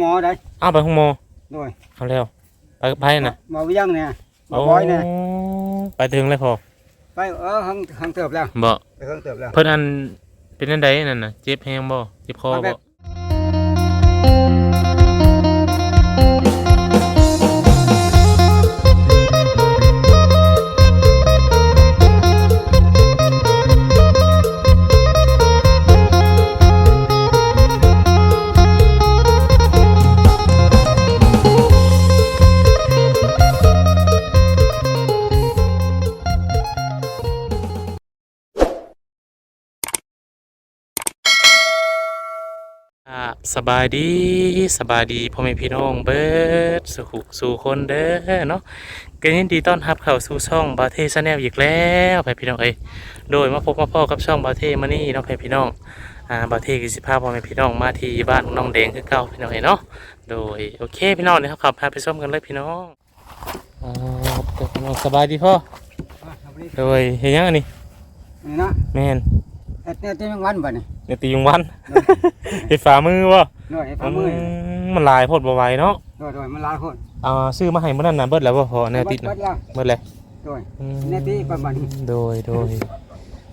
หมอได้อ้าวไปห้องหมอโดยเอาแล้วไปไปนะหมอเวียงเนี่ยหมอโอ้บอยเนี่ยไปถึงเลยพอไปเออหังหังเติบแล้วบ่ไปหังเติบแล้ว เพิ่นอันเป็นอันใดนั่นน่ะเจ็บแฮงบ่เจ็บคอมาแบบ่บ สบายดีสบายดีพ่อแม่พี่น้องเบิดสุขสู่คนเด้อเนาะก็ยินดีต้อนรับเข้าสู่ช่องบาเทชาแนลอีกแล้วพ่อพี่น้องเอ้ยโดยมาพบมาพ่อกับช่องบาเทมานี่เนาะพ่อพี่น้องอ่าบาเทกิสิพาพ่อแม่พี่น้องมาที่บ้านน้องแดงคือเก่าพี่น้องเอ้ยเนาะโดยโอเคพี่น้องเดี๋ยวเราขับพาไปส้มกันเลยพี่น้องอ่าเดี๋ยวพี่น้องสบายดีพ่ออะทำนี่โดยเฮ็ดยังอันนี้นี่นะแม่น เอ็ดเนี่ยเต็มวันบ่เนี่ยเดี๋ยวตียุงวันเฮ็ดฝ่ามือบ่โดยไอ้ฝ่ามือเนี่ยมมันหลายโพดบ่ไหวเนาะโดยโดยมันหลายคนอ่าซื้อมาให้มื้อนั้นน่ะเบิดแล้วบ่พอแนวติดเบิน่ะดแล้วเบิดแล้วโดยอืมแนวติดประมาณนี้โดยโดย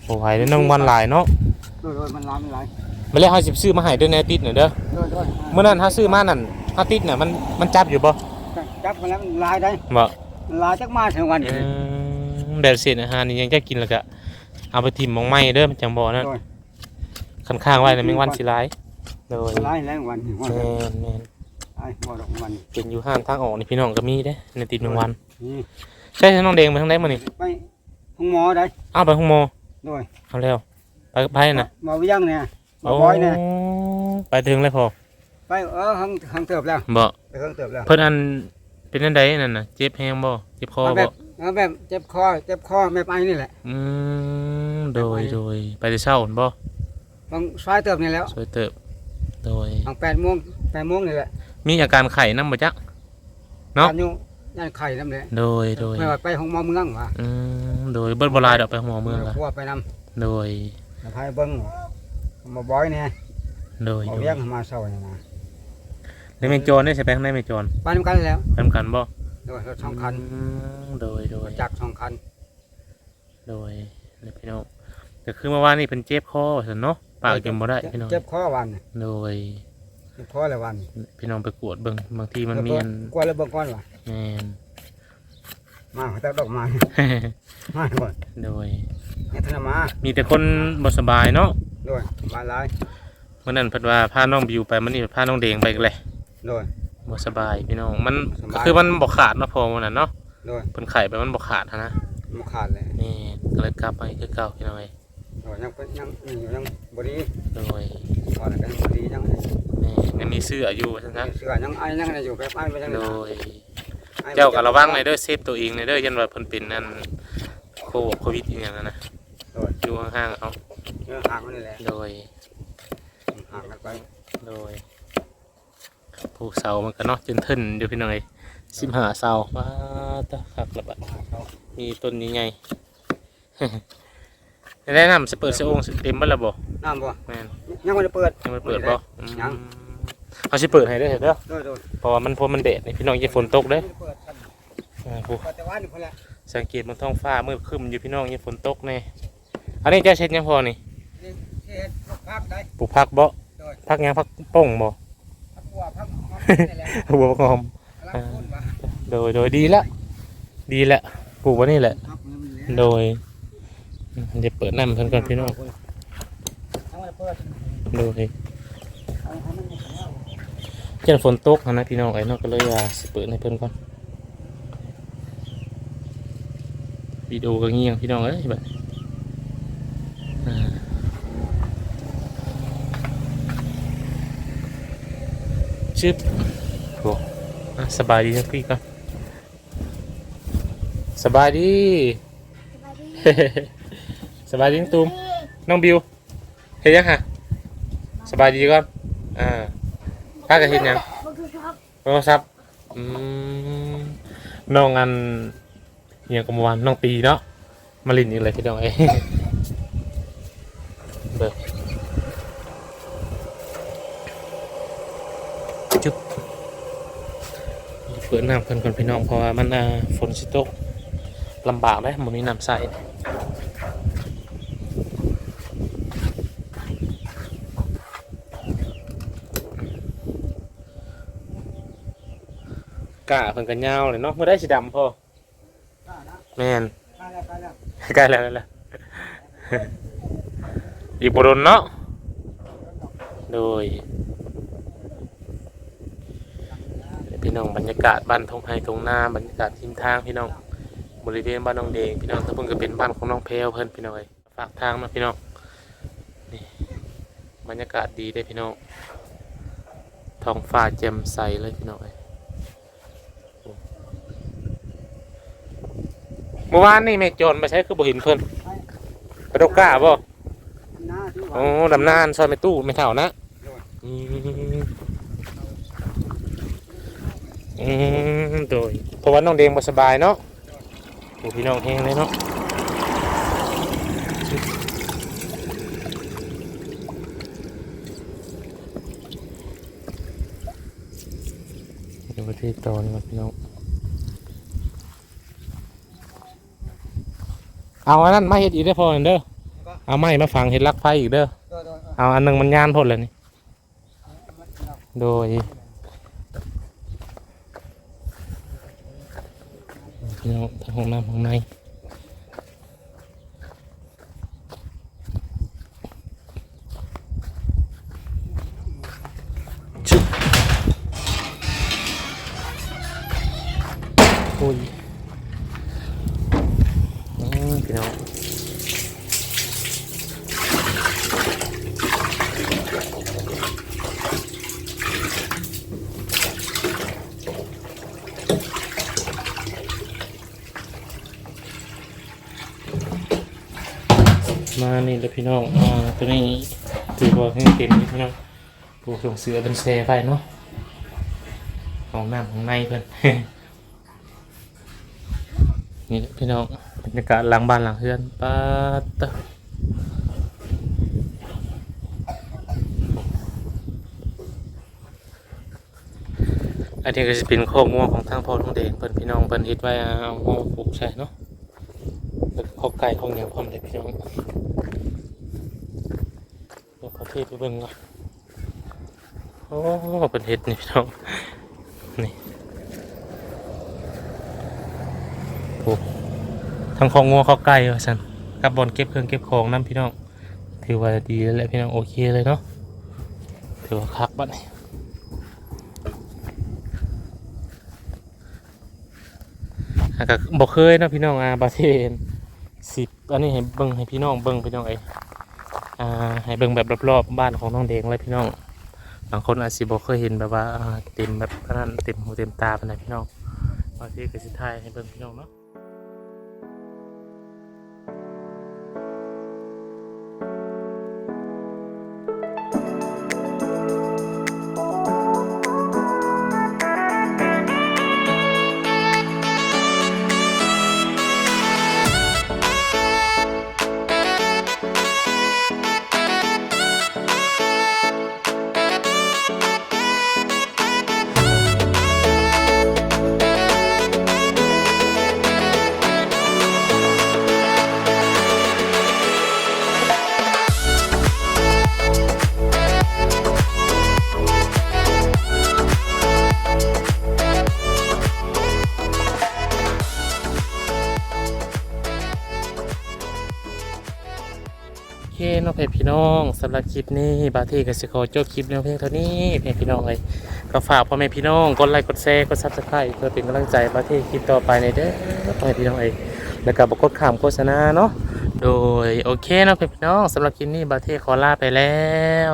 บ่ไหวเด้อน้องวันหลายเนาะโดยโดยมันหลายมันหลายมื้อแรกเฮาสิซื้อมาให้เด้อแนวติดน่ะเด้อโดยโดยมื้อนั้นเฮาซื้อมานั่นเฮาติดน่ะมันมันจับอยู่บ่จับมาแล้วมันหลายได้บ่มันหลายจักมาถึงวันอืนี้มแบบเศษอาหารนี่ยังจะกินแล้วก็ เอาไปทิ่มหมองไม้เด้อมันจังบ่นั่นโดยคันข้างไว้น่ะแมงวันสิหลายโดยมันหลายแล้ววันนี้วันแม่นแม่นไอ้บ่ดอกวันเป็นอยู่ห้างทางออกนี่พี่น้องก็มีเด้อในติดแมงวัน นี่ใช่น้องแดงไปทางใดมื้อนี่ไปห้องหมอได้อ้าวไปห้องหมอโดยเอาแล้วไปไปน่ะหมอเวียงเนี่ยหมอบอยเนี่ยไปถึงเลยพอไปเออหังหังเติบแล้วบ่ไปหังเติบแล้วเพิ่นอันเป็นอันใดนั่นน่ะเจ็บแฮงบ่เจ็บคอเอาแบบ่บเอาแบบเจ็บคอเจ็บคอแบบไอ้นี่แหละอืม โดยโดยไปแต่เช้าหั่นบ่บางซอยเติบนี่แล้วสวยเติบ โดย บางแปดโมงแปดโมงนี่แหละมีอาการไข้นำบ่จ๊ะ เนาะอัอยู่ย่านไข่น้ำเลยโดยโดยไม่ว่าไปห้องหมอเมืองวะอืมโดยเบิดบ่หลายดอกไปหมอเมืองล่ะกลัวไปนโดยำแล้วพายเบิ้งหมอบอยเนี่ยโดยหมอโดยเวียงมาเศร้าเนี่ยนะในแมงจรได้ใช่ไปข้างในแมงจรไปนำกันแล้วนํกันบ่โดยรถสองคันอืมโดยโดย จักรสองคัน โดยแล้วพี่น้อง แต่คือเมื่อวานนี่เพิ่นเจ็บคอว่าซั่นเนาะปากจนบ่ได้พี่น้องเจ็บคอวันโดยเจ็บคอเลยวัน พี่น้องไปกวดเบิ่งบางทีมันมีอันกลัวเลยเบิ้งก่อนวะแม่นมาตักดอกไม้มาก่อนโดยเนี่ยธนมา มีแต่คนบ่สบายเนาะโดยมาหลายเมื่อนั้นเพิ่นว่าพาน้องบิวไปมันนี่พาน้องเดงไปกันเลยโดยบ่สบายพี่น้องมันสบายก็คือมันบ่ขาดเนาะพอมันน่ะเนาะโดยเพิ่นไข้ไปมันบ่ขาดหั้นนะมาขาดเลยนี่ก็เลยกลับไปคือเก่าพี่น้องเอ้ ยโดยยังเป็นยังยังยังบดีโดยก่อนกันบดียังนี่ยังมีเสื้ออยู่ว่าซั่นซะเสือยังไอ้ยังอะไรอยู่แบบไอ้ไปยังโดไงยเจ้าก็ระวังหน่อยเด้อเซฟตัวเองหน่อยเด้อยันว่าเพิ่นเป็นนั่นโคโควิดอีหยังนั่นนะโดยอยู่ห่างๆเอาเนื้อห่างกันนี่แหละโดยห่างกันไปโดยผู้เสามันก็เนาะจนทึนอยู่พี่น้องเอ้ย15เสาว้าตะคักละบัดมีต้นนี้ไง แนะนำสเปิดเสองค์เต็มบ้านละบ่น้ำบ่แม่นยังไม่ได้เปิดยังไม่เปิดบ่อืมยังเขาสิเปิดให้ได้อเห็นเด้อโดยโดยเพราะว่ามันพอมันแดดนี่พี่น้องอย่าฝนตกเด้อเปิดกันอ่าผู้เปิดแต่ว่านี่คนละสังเกตบนท้องฟ้ามืดครึ้มอยู่พี่น้องอย่าฝนตกแน่อันนี้เจะเช็ดยังพอนี่นี่ที่เฮ็ดพักได้ปลูกผักบ่โดยผักหยังผักป่งบ่พักบัวพักมะนี่แหละหัวหอมกำลังพูดว่าโดยโดยดีละดีละปลูกไว้นี่แหละ พักนี่มันเหลือโดยอืม เดี๋ยวเปิดน้ำเพิ่นก่อนพี่น้องด้เปิเจ้าฝนตกนะพี่น้องไอ้นองก็เลยว่าสิเปิดให้เพิ่นก่อนวิดีโอก็เงียงพี่น้องเอ้ยแบบชึบโอ้สบายดีนะพี่ก่อนสบายดี สบายดีน้องตูมน้องบิวเฮ็ดยังฮะสบายดีก่อนอ่าพากันเฮ็ดหยังโทรศัพท์อืมน้องอันเนี่ยกเมอวานน้องปีเนาะมาลินอีกเลยพี่น้องเอ้เบิกจุ๊บเปิดน้ำเพิ่นก่อนพี่น้องเพราะว่ามันอ่าฝนสิตกลำบากเลยมันมีน้ำใส กะเพิ่นก็ยาวเลยเนาะเมื่อได้สีดำพอแม่นใกล้แล้วใกล้แล้วอีกบรนเนาะโดยพี่น้องบรรยากาศบ้านทงไฮทงนาบรรยากาศทิมทางพี่น้องบริเวณบ้านน้องเดงพี่น้องถ้าเพิ่งก็เป็นบ้านของน้องเพลเพิ่นพี่น้องเอ้ยฝากทางมาพี่น้องนี่บรรยากาศดีได้พี่น้องท้องฟ้าแจ่มใสเลยพี่น้องเอ้ยเมื่อวานนี่แม่โจรมาใช้คือบ่เห็นเพิ่นไปดกกล้าบ่หน้าที่โอ้ดำนานซอยไม่ตู้ไม่เท่านะอืมอืมโดยเพราะว่าน้องเดงบ่สบายเนาะโอ้พี่น้องแห้งเลยเนาะเดี๋ยวไปที่ต่อนี่ก่อนพี่น้อง เอาอันนั้นมาเฮ็ดอีกได้อพอเด้อเอาไม้มาฝังเฮ็ดลักไฟอีกเด้อเอาอันหนึงมันยานพ่นเลยนี่โดยพี่น้องทางห้องน้ำห้องในชุบโอ้ยอืม พี่น้องมานี่เลยพี่น้องอ่าตัวนี้ถือว่าให้เต็มนี่พี่น้องปลูกส่งเสือเป็นเซไปเนาะของน้ำของในเพิ่น นี่พี่น้อง รยากาศหลังบ้านหลังเฮือนป้าดตะอันนี้ก็จะเป็นข้องัวของทางพ่อทองแดงเพิ่นพี่น้องเพิ่นฮ็ดไว้เอางัวปลูกใช่เนาะแล้วก็ข้อไก่ข้อเหนียวพร้อมเลยพี่น้องเดี๋ยวประเทศไปเบิ่งก่อนโอ้เป็นเห็ดนี่พี่น้องนี่โอ้ ทั้งของงัวข้อไก่ว่าสันกับบอลเก็บเครื่องเก็บของน้ำพี่น้อง ถือว่าดีแล้วแหละพี่น้องโอเคเลยเนาะถือว่าคักบัดนี้อะก็บอกเคยนาะพี่น้องอาประเทศสิบอันนี้ให้เบิ่งให้พี่น้องเบิ่งพี่น้องเอ้อ่าให้เบิ่งแบบรอบๆบ้านของน้องเดงเลยพี่น้อง บางคนอาจสิบ่เคยเห็นแบบว่าเต็มแบบขนาดเต็มหูเต็มตาไปนใดพี่น้องบางทีก็สิถ่ายให้เบิ่งพี่น้องเนาะ อนาะเพื่อนพี่น้องสำหรับคลิปนี้บาทีก็สิขอจบคลิปเพียงเพียงเท่านี้เพื่อนพี่น้องเลยก็ฝากพ่อแม่พี่น้องกดไลค์กดแชร์กดซับสไครต์เพื่อเป็นกำลังใจบาทีคลิปต่อไปในเด้อพ่อแม่พี่น้องเลยแล้วก็บอกกดข้ามโฆษณาเนาะโดยโอเคนะเพื่อนพี่น้องสำหรับคลิปนี้บาทีขอลาไปแล้ว